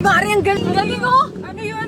Mari, ang galing. Galing, oh. Ano yun?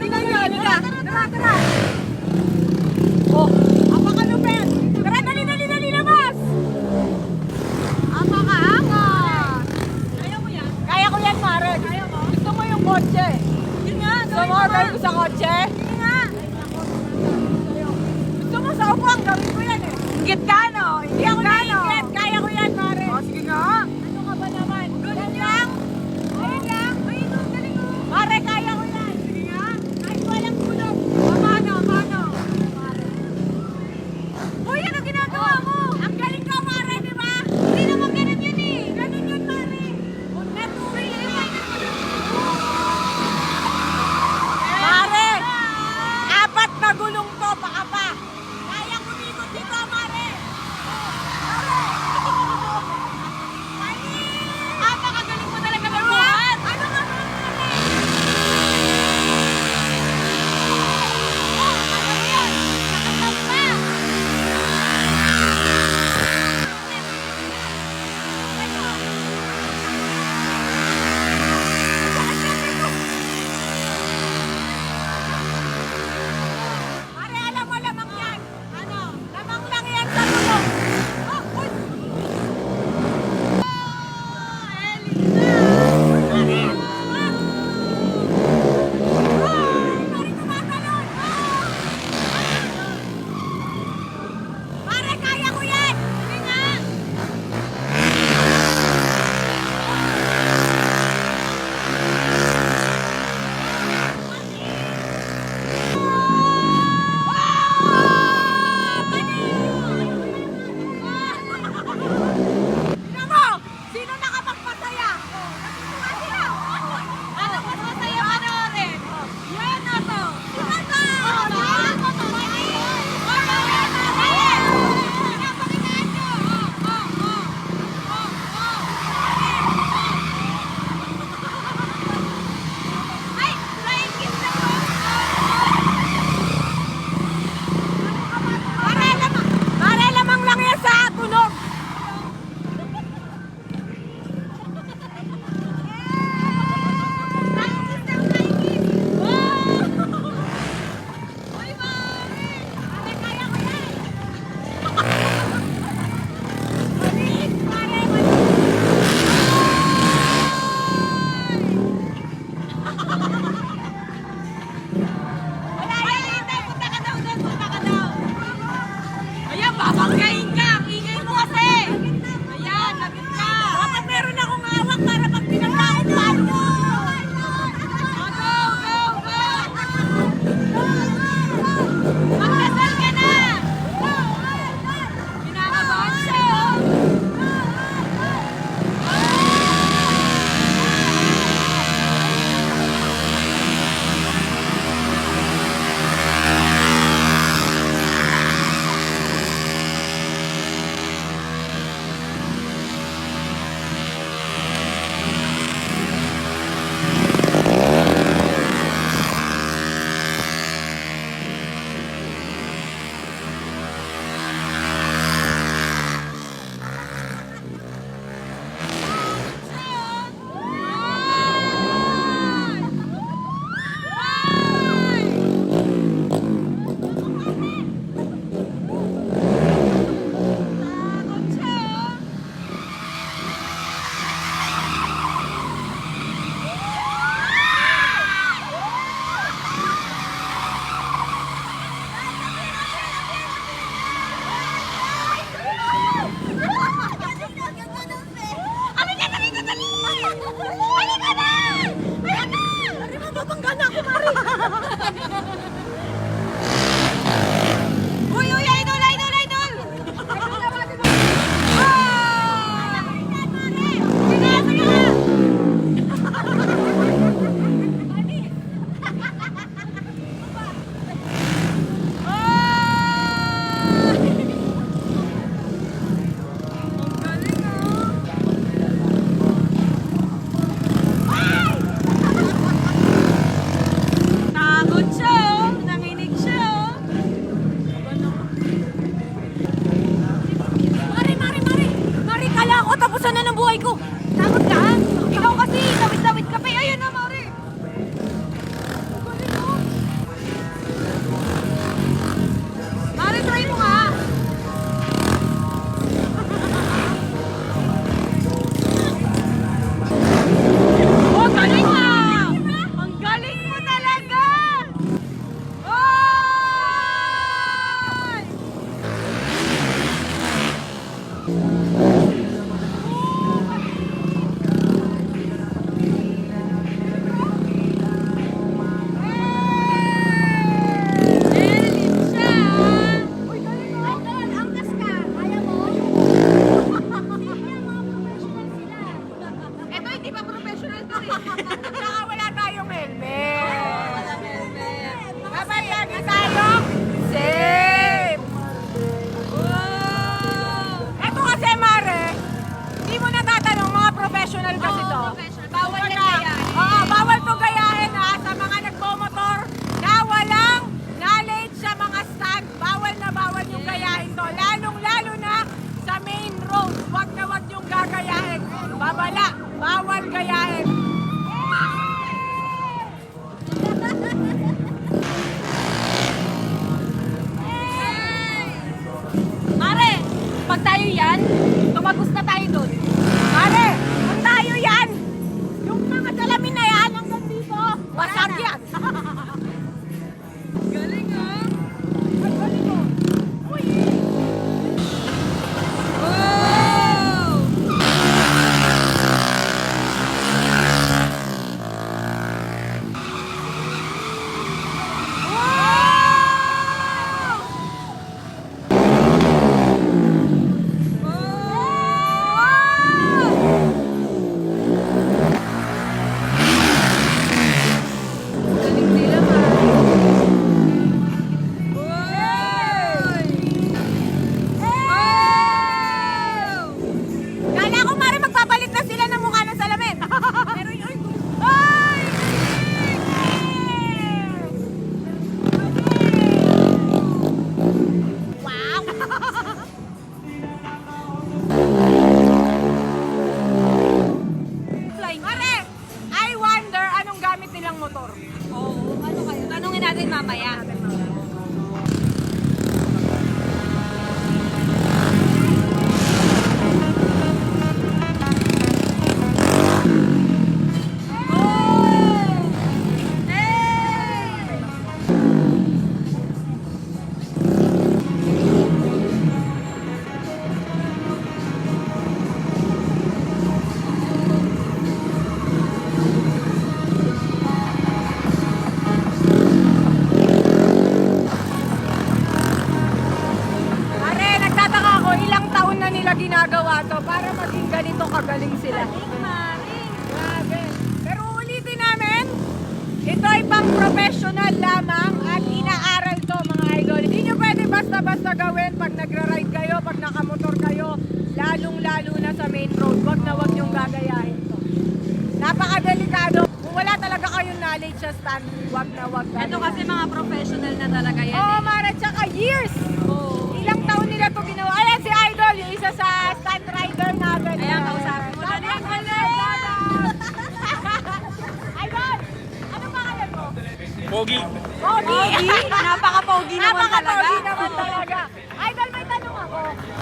Pogi. Pogi. Napaka-pogi naman talaga. Napaka-pogi naman talaga. Idol, may tanong ako.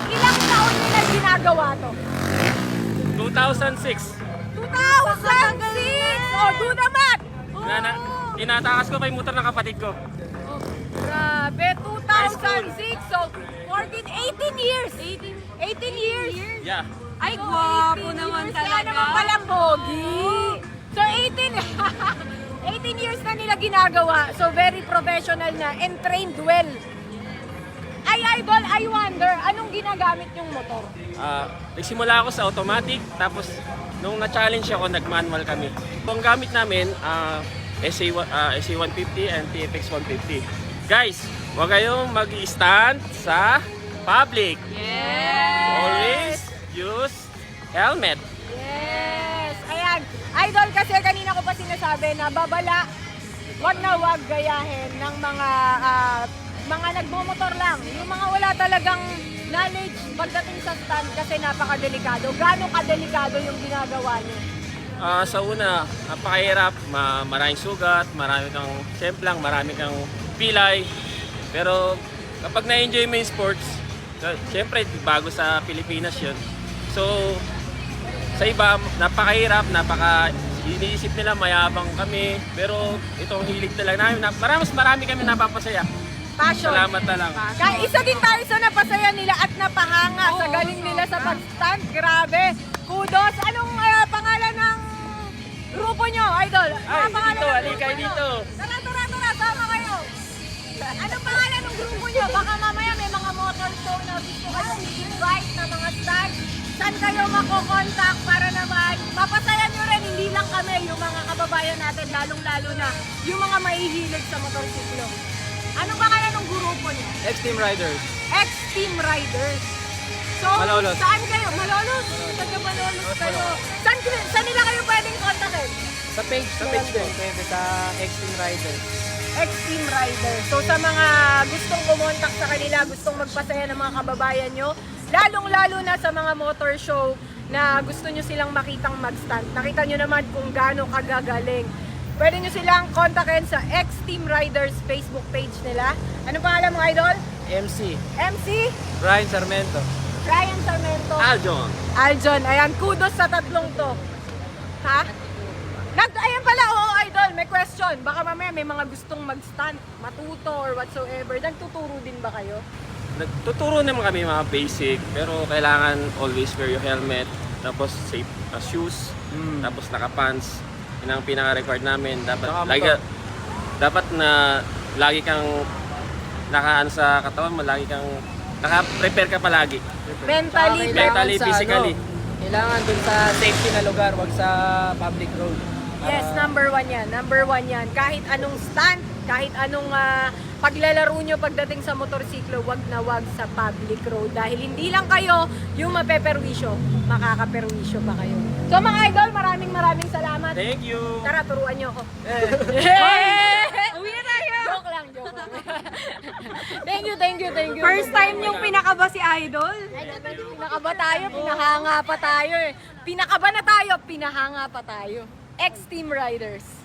Ilang taon nila ginagawa to? 2006. 2006! Oh, do the math! Na, na, tinatakas ko pa yung motor ng kapatid ko. Grabe, 2006. So, 14, 18 years. 18, 18 years. Yeah. Ay, gwapo naman Kaya talaga. naman pala pogi. So 18 18 years na nila ginagawa. So very professional na and trained well. Ay idol, I wonder, anong ginagamit yung motor? Ah, nagsimula ako sa automatic, tapos nung na-challenge ako, nag-manual kami. Ang gamit namin, ah, SA, ah, SA 150 and TFX 150. Guys, huwag kayong mag-stand sa public. Yes! Always use helmet. Yes! Ayan, idol kasi kanina pa sinasabi na babala, wag na wag gayahin ng mga ah, mga nagmomotor lang. Yung mga wala talagang knowledge pagdating sa stand kasi napakadelikado. Gaano kadelikado yung ginagawa niyo? Ah, sa una, napakahirap, ma maraming sugat, marami kang semplang, marami kang pilay. Pero kapag na-enjoy mo yung sports, uh, syempre bago sa Pilipinas yun. So, sa iba, napakahirap, napaka iniisip nila mayabang kami. Pero itong hilig talaga namin, na, marami, mas marami kami napapasaya. Passion. Salamat na lang. Kaya isa din tayo sa napasaya nila at napahanga sa galing nila sa pag-stand. Grabe. Kudos. Anong ah, pangalan ng grupo nyo, idol? Ano Ay, pangalan dito, nyo? dito. Tara, tara, tara. Sama kayo. Anong pangalan ng grupo nyo? Baka mamaya may mga motor show na gusto kayo invite na mga stand. Saan kayo makokontakt para naman mapasaya nyo hindi lang kami, yung mga kababayan natin, lalong-lalo na yung mga mahihilig sa motorsiklo. Anong pangalan ng grupo nyo? X-Team Riders. X-Team Riders. So, Malolos. saan kayo? Malolos? Taga Malolos kayo. Saan, saan nila kayo pwedeng kontakin? Sa page, sa page din, pwede sa X-Team Riders. X-Team Riders. So, sa mga gustong kumontak sa kanila, gustong magpasaya ng mga kababayan nyo, lalong-lalo na sa mga motor show na gusto nyo silang makitang mag-stand. Nakita nyo naman kung gaano kagagaling. Pwede nyo silang kontakin sa X-Team Riders Facebook page nila. Anong pangalan mo, Idol? MC, MC? Brian Sarmento. Ryan Sarmento. Aljon. Aljon, ayan, kudos sa tatlong to. Ha? Nag, ayan pala, oo, idol, may question. Baka mamaya may mga gustong mag-stunt, matuto or whatsoever. Nagtuturo din ba kayo? Nagtuturo naman kami mga basic, pero kailangan always wear your helmet, tapos safe uh, shoes, Mm. tapos naka-pants. Yun ang pinaka-record namin. Dapat, Saka lagi, dapat na lagi kang nakaano sa katawan mo, lagi kang naka-prepare ka palagi. Mentally, Tsaka Mentally, sa physically. Ano, kailangan dun sa safety na lugar, wag sa public road. Yes, Para- number one yan. Number one yan. Kahit anong stunt, kahit anong ah, paglalaro nyo pagdating sa motorsiklo, wag na wag sa public road. Dahil hindi lang kayo yung mapeperwisyo, makakaperwisyo pa kayo. So mga idol, maraming maraming salamat. Thank you! Tara, turuan nyo ako. Uwi na tayo! joke lang, joke lang. thank you, thank you, thank you. First time yung pinakaba si Idol. Pinakaba tayo, pinahanga pa tayo eh. Pinakaba na tayo, pinahanga pa tayo. Ex-Team Riders.